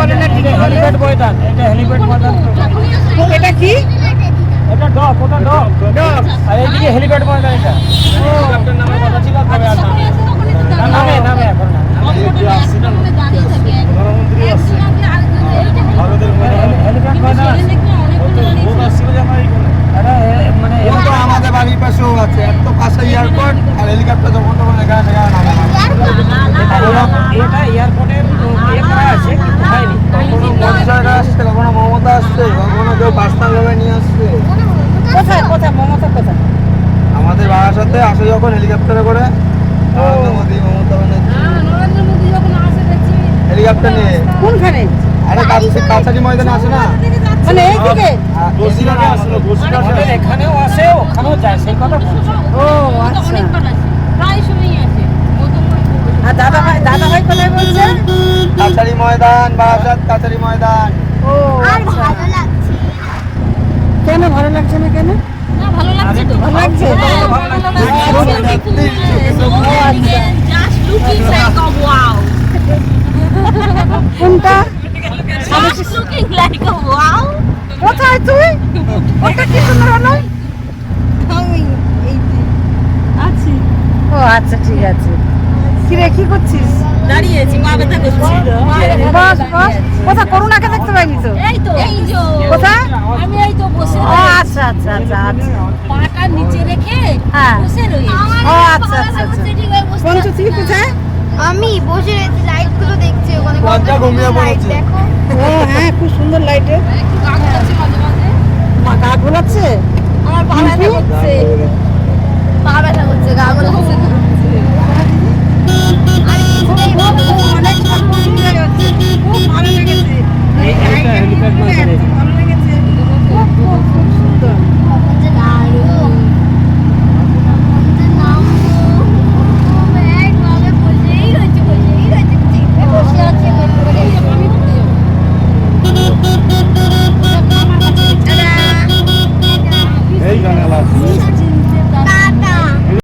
বলে না হেলিপ্যাড ময়দান এটা হেলিপ্যাড ময়দান এটা কি? এটা ডক ওটা ডক। ডক। আর এইদিকে হেলিপ্যাড ময়দান আমাদের বাড়ির পাশেও আছে। এত পাশে এয়ারপোর্ট আর হেলিকপ্টার যখন তখন এখানে এটা এয়ারপোর্টের করা আছে কিন্তু হয়নি কখনো মোদি সরকার আসছে কখনো মমতা আসছে কখনো কেউ পার্সোনাল ভাবে নিয়ে আসছে। কোথায় কোথায় মমতা কোথায়? আমাদের বারাসাতে আসে যখন হেলিকপ্টারে করে নরেন্দ্র মোদি মমতা ব্যানার্জি। হেলিকপ্টার নিয়ে। কোনখানে? আরে কাছ- কাছারি ময়দানে আসে না? মানে এইদিকে আর আসলো বসিরহাটে এখানেও আসে ওখানেও যায় সেই কথা বলছি। ও আচ্ছা। প্রায় আছে আর দাদা ভাই দাদা ভাই কোথায় বলছে কাছারি ময়দান বারাসাত কাছারি ময়দান। ও আচ্ছা। কেন ভালো লাগছে না কেন? না ভালো লাগছে তো। ভালো লাগছে ভালো লাগছে। Just looking like a wow. কোনটা? Just looking like a wow. কোথায় তুই? ওটা কি সুন্দর হলো? আছি ও আচ্ছা ঠিক আছে। কি রে কি করছিস? বস বস কোথা করুণাকে দেখতে পাইনি তো? এই তো এই যে। কোথায়? আমি এই তো বসে ও আচ্ছা আচ্ছা আচ্ছা আচ্ছা। পাটা নিচে রেখে হ্যাঁ। বসে রয়েছি। ও আচ্ছা আচ্ছা আচ্ছা পঞ্চু তুই কোথায়? আমি বসে রয়েছি লাইটগুলো দেখছি ওখানে। লজ্জা ঘুমিয়ে লাইট পড়েছে। দেখো। ও হ্যাঁ খুব সুন্দর লাইটে মা গা গোলাচ্ছে আমার পা ব্যথা três janelas